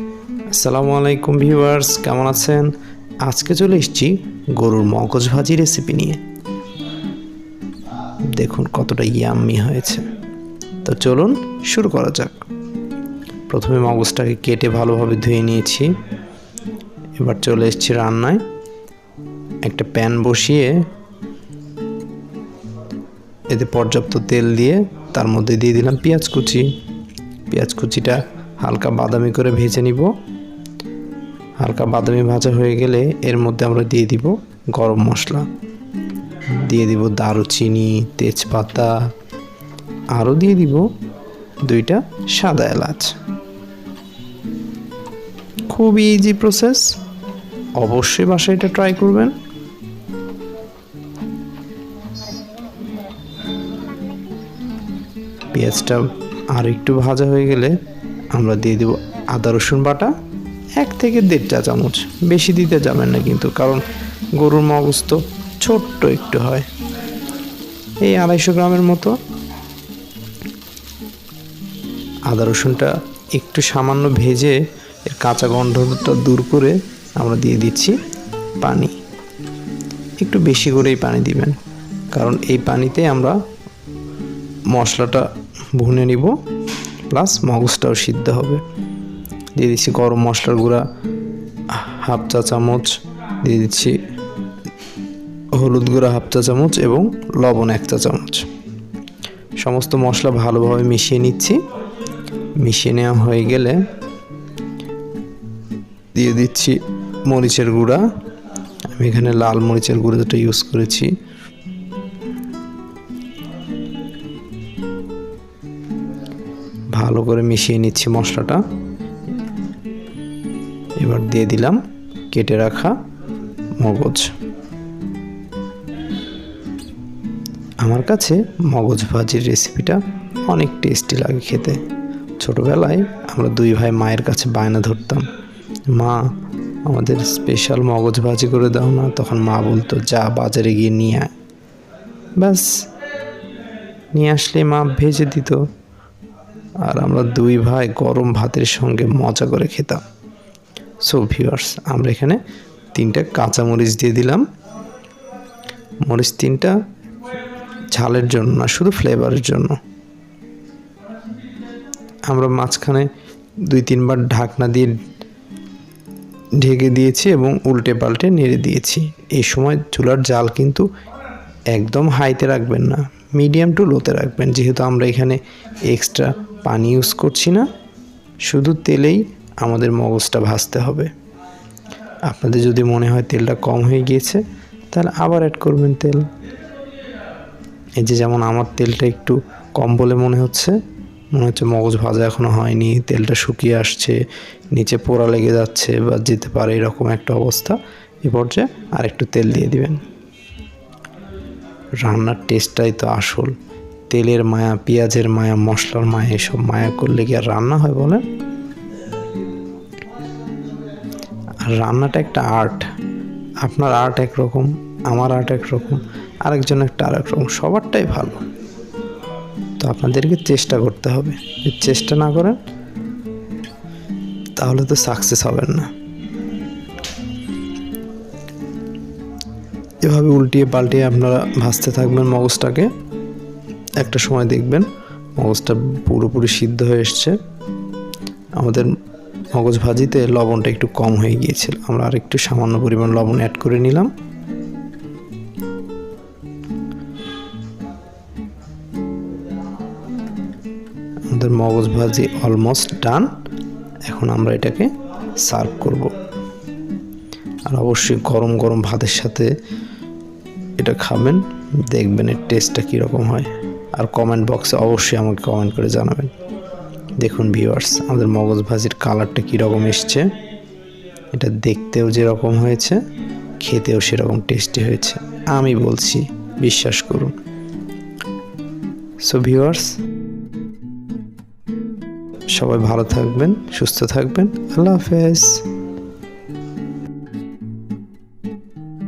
আসসালামু আলাইকুম ভিউয়ার্স, কেমন আছেন? আজকে চলে এসেছি গরুর মগজ ভাজি রেসিপি নিয়ে। দেখুন কতটা ইয়াম্মি হয়েছে। তো চলুন শুরু করা যাক। প্রথমে মগজটাকে কেটে ভালোভাবে ধুয়ে নিয়েছি। এবার চলে এসেছি রান্নায়। একটা প্যান বসিয়ে এতে পর্যাপ্ত তেল দিয়ে তার মধ্যে দিয়ে দিলাম পেঁয়াজ কুচি। পেঁয়াজ কুচিটা হালকা বাদামি করে ভেজে নিব। হালকা বাদামি ভাজা হয়ে গেলে এর মধ্যে আমরা দিয়ে দিব গরম মশলা। দিয়ে দিব দারুচিনি, তেজপাতা, আরও দিয়ে দিব দুইটা সাদা এলাচ। খুব ইজি প্রসেস অবশ্যই বাসায় এটা ট্রাই করবেন। পেঁয়াজটা আর একটু ভাজা হয়ে গেলে আমরা দিয়ে দেব আদা, রসুন বাটা, এক থেকে দেড় চা চামচ। বেশি দিতে যাবেন না কিন্তু, কারণ গরুর মগজ তো ছোট্ট একটু হয়। এই আড়াইশো গ্রামের মতো আদা, রসুনটা একটু সামান্য ভেজে এর কাঁচা গন্ধটা দূর করে আমরা দিয়ে দিচ্ছি পানি। একটু বেশি করেই পানি দিবেন, কারণ এই পানিতে আমরা মশলাটা ভুনে নিব। প্লাস মগজটাও সিদ্ধ হবে। দিয়ে দিচ্ছি গরম মশলার গুঁড়া, হাফ চা চামচ, দিয়ে দিচ্ছি হলুদ গুঁড়া হাফ চা চামচ এবং লবণ এক চা চামচ। সমস্ত মশলা ভালোভাবে মিশিয়ে নিচ্ছি। মিশিয়ে নেওয়া হয়ে গেলে দিয়ে দিচ্ছি মরিচের গুঁড়া। আমি এখানে লাল মরিচের গুঁড়ো গুঁড়োটা ইউজ করেছি। ভালো করে মিশিয়ে নিচ্ছি মশলাটা। এবার দিয়ে দিলাম কেটে রাখা মগজ। আমার কাছে মগজ ভাজির রেসিপিটা অনেক টেস্টি লাগে খেতে। ছোটোবেলায় আমরা দুই ভাই মায়ের কাছে বায়না ধরতাম, মা, আমাদের স্পেশাল মগজ ভাজি করে দাও না। তখন মা বলতো, যা বাজারে গিয়ে নিয়ে আয়। ব্যাস, নিয়ে আসলে মা ভেজে দিত। আর আমরা দুই ভাই গরম ভাতের সঙ্গে মজা করে খেতাম। সো ভিউয়ার্স আমরা এখানে তিনটা কাঁচা মরিচ দিয়ে দিলাম। মরিচ তিনটা ঝালের জন্য না, শুধু ফ্লেভারের জন্য। আমরা মাঝখানে দুই তিনবার ঢাকনা দিয়ে ঢেকে দিয়েছি এবং উল্টে পাল্টে নেড়ে দিয়েছি। এই সময় চুলার জাল কিন্তু একদম হাইতে রাখবেন না, মিডিয়াম টু লোতে রাখবেন। যেহেতু আমরা এখানে এক্সট্রা পানি ইউজ করছি না, শুধু তেলেই আমাদের মগজটা ভাজতে হবে। আপনাদের যদি মনে হয় তেলটা কম হয়ে গিয়েছে, তাহলে আবার অ্যাড করবেন তেল। এই যে যেমন আমার তেলটা একটু কম বলে মনে হচ্ছে মনে হচ্ছে মগজ ভাজা এখনও হয়নি, তেলটা শুকিয়ে আসছে, নিচে পোড়া লেগে যাচ্ছে বা যেতে পারে এরকম একটা অবস্থা, এ পর্যায়ে আর একটু তেল দিয়ে দিবেন। রান্নার টেস্টটাই তো আসল। তেলের মায়া, পেঁয়াজের মায়া, মশলার মায়া, এসব মায়া করলে কি আর রান্না হয় বলেন? আর রান্নাটা একটা আর্ট আপনার আর্ট একরকম, আমার আর্ট একরকম, আরেকজন একটা আরেক রকম সবারটাই ভালো। তো আপনাদেরকে চেষ্টা করতে হবে। চেষ্টা না করেন, তাহলে তো সাকসেস হবেন না। এভাবে উল্টিয়ে পাল্টিয়ে আপনারা ভাজতে থাকবেন মগজটাকে। একটা সময় দেখবেন মগজটা পুরোপুরি সিদ্ধ হয়ে এসছে। আমাদের মগজ ভাজিতে লবণটা একটু কম হয়ে গিয়েছিল। আমরা আর একটু সামান্য পরিমাণ লবণ অ্যাড করে নিলাম। আমাদের মগজ ভাজি অলমোস্ট ডান এখন আমরা এটাকে সার্ভ করব। আর অবশ্যই গরম গরম ভাতের সাথে এটা খাবেন, দেখবেন এর টেস্টটা কীরকম হয়। আর কমেন্ট বক্সে অবশ্যই আমাকে কমেন্ট করে জানাবেন। দেখুন ভিউয়ার্স আমাদের মগজ ভাজির কালারটা কীরকম এসছে। এটা দেখতেও যেরকম হয়েছে, খেতেও সেরকম টেস্টি হয়েছে। আমি বলছি, বিশ্বাস করুন। সো ভিউয়ার্স সবাই ভালো থাকবেন, সুস্থ থাকবেন। আল্লাহ হাফেজ।